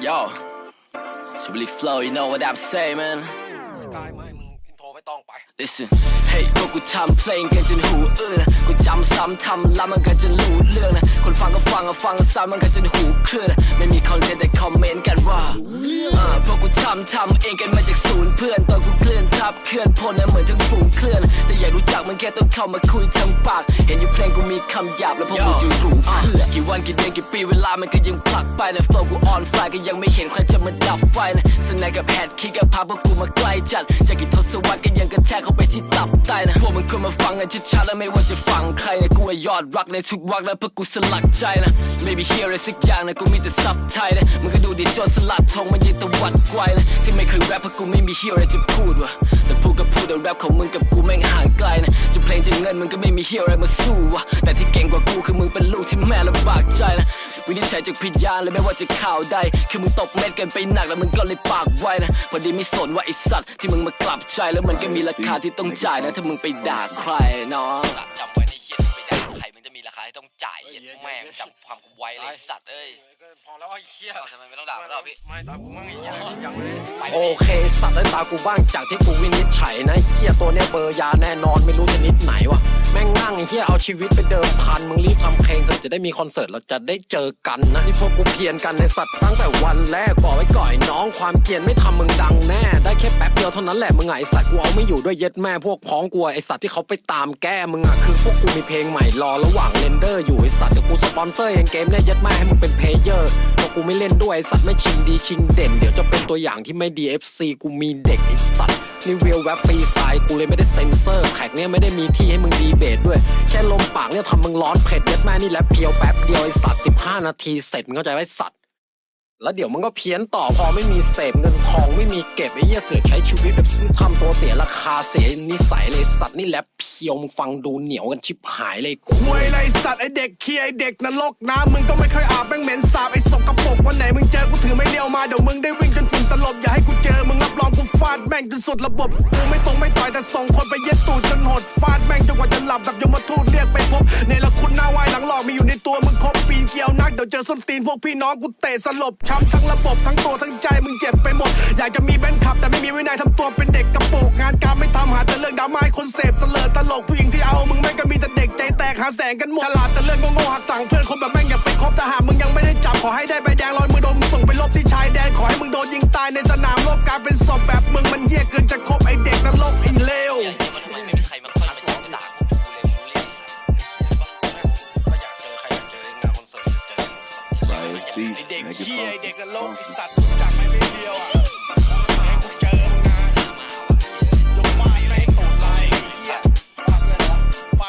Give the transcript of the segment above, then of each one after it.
Yo, should really flow, you know what I'm saying, man. กายไม่มึงอินโทรไม่ต้องไป Listen เฮ้ยพวกกูทำเพลงกันจนหูอื้อนะกูจำซ้ำทำแล้วมันกันจนรู้เรื่องนะคนฟังก็ฟังก็ฟังก็ซ้ำมันกันจนหูเคลื่อนนะไม่มีคอนเทนต์แต่คอมเมนต์กันว่าอ่าพวกกูทำทำเองกันมาจากศูนย์เพื่อนตอนกูเคลื่อน ทับเคลื่อนพลนะเหมือนทั้งฝูงเคลื่อน แต่อยากรู้จักมันแค่ต้องเข้ามาคุยทางปาก เห็นอยู่เพลงกูมีคำหยาบแล้วพวกกูอยู่กลุ่มอะกี่วันกี่เดือนกี่ปีเวลามันก็ยังผลักไปนะโฟกูออนไฟก็ยังไม่เห็นใครจะมาดับไฟนะสนายกับแฮดคิกก็พาพวกกูมาไกลจัดจากกี่ทศวรรษก็ยังกระแทกเข้าไปที่ตับใต้นะพวกมึงควรมาฟังกันชัดๆแล้วไม่ว่าจะฟังใครนะกูอะ ยอดรักในทุกวักแล้วเพื่อกูสลักใจนะไม่มีเฮียอะไรสักอย่างนะกูมีแต่ซับไทยนะมึงก็ดูดิโจนสลัดทองมันยืนตะวัดไกวนะที่ไม่เคยแรปเพราะกูไม่มีเฮียอะไรจะพูดวะแต่พูดก็พูดแต่แรปของมึงกับกูแม่งห่างไกลนะจะเพลงจะเงินมึงก็ไม่มีเฮียอะไรมาสู้วะแต่ที่เก่งกว่ากูคือมึงเป็นลูกที่แม่ลำบากใจนะวินิจฉัยจากพยานเลยไม่ว่าจะข่าวใดคือมึงตบเม็ดเกันไปหนักแล้วมึงก็เลยปากไวนะพอดีไม่สนว่าไอสัตว์ที่มึงมากลับใจแล้วมันก็มีราคาที่ต้องจ่ายนะถ้ามึงไปด่าใครน้องจำไว้ในเฮี ต้องจ่ายเหี้ยแม่งจำความกูไว้เลยไอ้สัตว์เอ้ยพอแล้วไอ้เหี้ยเอาทำไมไม่ต้องด่ามันหรอพี่ไม่ตามกูมั่งอีกอย่างยังไม่ได้ไปโอเคสัตว์ได้ตากูบ้างจากที่กูวินิจฉัยนะเฮียตัวเนี้ยเบอร์ยาแน่นอนไม่รู้ชนิดไหนวะ แม่งนั่งไอ้เฮียเอาชีวิตไปเดิมพันมึงรีบทำเพลงเถอะจะได้มีคอนเสิร์ตเราจะได้เจอกันนะที่พวกกูเพียนกันในสัตว์ตั้งแต่วันแรกบอกไว้ก่อนน้องความเกรียนไม่ทำมึงดังแน่ได้แค่แป๊บเดียวเท่านั้นแหละมึงอะไอสัตว์กูเอาไม่อยู่ด้วยเย็ดแม่พวกพ้องกูอะไอสัตว์ที่เขาไปตามแก้มึงอะคือพวกกูมีเพลงใหม่รอระหว่างเรนเดอร์อยู่ไอสัตว์เดี๋ยวกูสปอนเซอร์เองเกมเนี่ยเย็ดแม่ให้มึงเป็นเพลเยอร์พวกกูไม่เล่นด้วยไอสัตว์ไม่ชิงดีชิงเด่น เดี๋ยวจะเป็นตัวอย่างที่ไม่ดี FC กูมีเด็กไอสัตว นี่เรียลแรปฟรีสไตล์กูเลยไม่ได้เซ็นเซอร์แท็กเนี่ยไม่ได้มีที่ให้มึงดีเบตด้วย แค่ลมปากเนี่ยทำมึงร้อนเผ็ดเย็ดแม่นี่แรปเพียวแป๊บเดียวไอสัตว์15 นาทีเสร็จมึงเข้าใจไหมสัตว์แล้วเดี๋ยวมันก็เพี้ยนต่อพอไม่มีเสพเงินทองไม่มีเก็บไอ้เหี้ยเสือใช้ชีวิตแบบทำตัวเสียราคาเสียนิสัยเลยสัตว์นี่แรปเพียวมึงฟังดูเหนียวกันชิบหายเลยควยไรสัตว์ไอเด็กเคียไอเด็กนรกน้ำมึงก็ไม่เคยอาบแม่งเหม็นสาบไอสกปรกวันไหนมึงเจอกูถือไม่เลี้ยวมาเดี๋ยวมึง ม่งจนสุดระบบกูไม่ตรงไม่ต่อยแต่ส่งคนไปเย็ดตูดจนหดฟาดแม่งจนกว่าจะหลับแบบยมทูตเรียกไปพบเนรคุณหน้าไหวหลังหลอกมีอยู่ในตัวมึงครบปีนเกลียวนักเดี๋ยวเจอส้นตีนพวกพี่น้องกูเตะสลบช้ำทั้งระบบทั้งตัวทั้งใจมึงเจ็บไปหมด อยากจะมีแบนขับแต่ไม่มีวินัยทำตัวเป็นเด็กกระโปรงงานการไม่ทำหาแต่เรื่องดราม่าให้คนเสพเสลอตลกผู้หญิงที่เอามึงแม่งก็มีแต่เด็กใจแตกหาแสงกันหมดฉลาดแต่เรื่องโง่ๆหักต่างเพื่อนคนแบบแม่งอย่าไปคบแต่หากมึงยังไม่ได้จับขอให้ได้ใบแดงลอยมือโดนมึงส่งไปลบที่ชายแดนขอให้ม ยิงตายในสนามรบกลายเป็นศพแบบมึงมันเหี้ยเกินจะคบไอเด็กนรกไอเลวเฮียมันทำไมไม่มีใครมาค่อยมาด่ากูเลยมึงรู้เรื่องก็อยากเจอใครอยากเจองานคอนเสิร์ตเจอ Bias ไอ Beats, เด็ก make เหี้ยเด็กนรกไอสัตว์จากไม่เดียวอะให้กูเ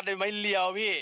ลวยไม้เลียวพี่